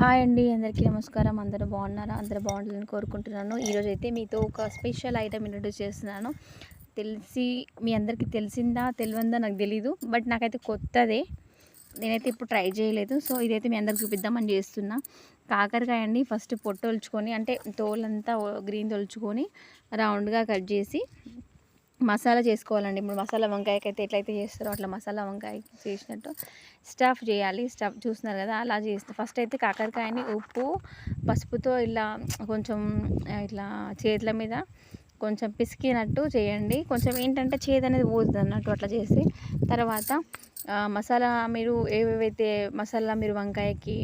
Hi అండి అందరికీ నమస్కారం. అందరూ బాగున్నారా? అందరూ బాగుండాలని కోరుకుంటున్నాను. ఈరోజు అయితే మీతో ఒక స్పెషల్ ఐటమ్ ఇంట్రడ్యూస్ చేస్తున్నాను. తెలిసి మీ అందరికీ తెలిసిందా తెలియందా నాకు తెలీదు. బట్ నాకైతే కొత్తదే. నేనైతే ఇప్పుడు ట్రై చేయలేదు. సో ఇదైతే మీ అందరికి చూపిద్దామని చేస్తున్నా. కాకరకాయ అండి ఫస్ట్ పొట్టు ఒలుచుకొని అంటే తోలంతా గ్రీన్ తొలుచుకొని రౌండ్గా కట్ చేసి మసాలా చేసుకోవాలండి. ఇప్పుడు మసాలా వంకాయకి అయితే ఎట్లయితే చేస్తారో అట్లా మసాలా వంకాయ చేసినట్టు స్టఫ్ చేయాలి. స్టఫ్ చూస్తున్నారు కదా అలా చేస్తే. ఫస్ట్ అయితే కాకరకాయని ఉప్పు పసుపుతో ఇలా కొంచెం ఇట్లా చేతుల మీద కొంచెం పిసికినట్టు చేయండి. కొంచెం ఏంటంటే చేదు అనేది పోతుంది అన్నట్టు అట్లా చేసి తర్వాత మసాలా మీరు ఏవేవైతే మసాలా మీరు వంకాయకి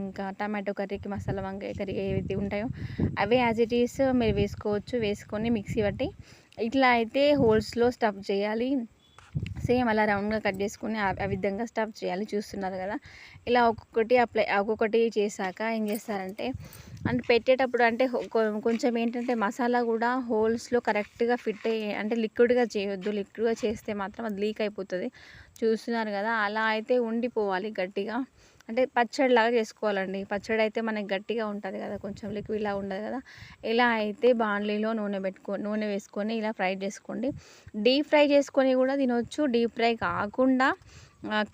ఇంకా టమాటో కర్రీకి మసాలా వంకాయ కర్రీ ఏవైతే ఉంటాయో అవే యాజ్ ఇట్ ఈస్ మీరు వేసుకోవచ్చు. వేసుకొని మిక్సీ పట్టి ఇట్లా అయితే హోల్స్లో స్టఫ్ చేయాలి. సేమ్ అలా రౌండ్గా కట్ చేసుకుని ఆ విధంగా స్టఫ్ చేయాలి. చూస్తున్నారు కదా? ఇలా ఒక్కొక్కటి అప్లై ఒక్కొక్కటి చేశాక ఏం చేస్తారంటే అంటే పెట్టేటప్పుడు అంటే కొంచెం ఏంటంటే మసాలా కూడా హోల్స్లో కరెక్ట్గా ఫిట్ అయ్యే అంటే లిక్విడ్గా చేయొద్దు లిక్విడ్గా చేస్తే మాత్రం అది లీక్ అయిపోతుంది. చూస్తున్నారు కదా అలా అయితే ఉండిపోవాలి గట్టిగా. అంటే పచ్చడి లాగా చేసుకోవాలండి. పచ్చడి అయితే మనకి గట్టిగా ఉంటుంది కదా కొంచెం లిక్విడ్లా ఉండదు కదా. ఇలా అయితే బాండ్లీలో నూనె పెట్టుకో నూనె వేసుకొని ఇలా ఫ్రై చేసుకోండి. డీప్ ఫ్రై చేసుకొని కూడా తినొచ్చు. డీప్ ఫ్రై కాకుండా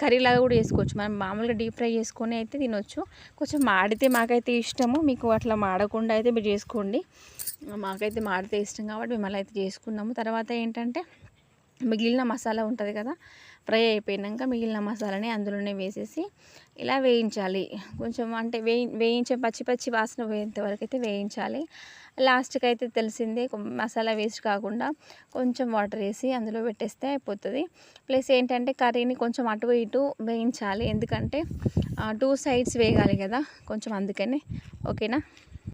కర్రీలాగా కూడా చేసుకోవచ్చు. మనం మామూలుగా డీప్ ఫ్రై చేసుకొని అయితే తినొచ్చు. కొంచెం మాడితే మాకైతే ఇష్టము. మీకు అట్లా మాడకుండా అయితే మీరు చేసుకోండి. మాకైతే మాడితే ఇష్టం కాబట్టి మేము అలా అయితే చేసుకున్నాము. తర్వాత ఏంటంటే మిగిలిన మసాలా ఉంటుంది కదా ఫ్రై అయిపోయినాక మిగిలిన మసాలాని అందులోనే వేసేసి ఇలా వేయించాలి. కొంచెం అంటే వేయి వేయించే పచ్చి పచ్చి వాసన పోయేంత వరకు అయితే వేయించాలి. లాస్ట్కి అయితే తెలిసిందే మసాలా వేస్ట్ కాకుండా కొంచెం వాటర్ వేసి అందులో పెట్టేస్తే అయిపోతుంది. ప్లస్ ఏంటంటే కర్రీని కొంచెం అటు ఇటు వేయించాలి. ఎందుకంటే టూ సైడ్స్ వేగాలి కదా కొంచెం అందుకని. ఓకేనా?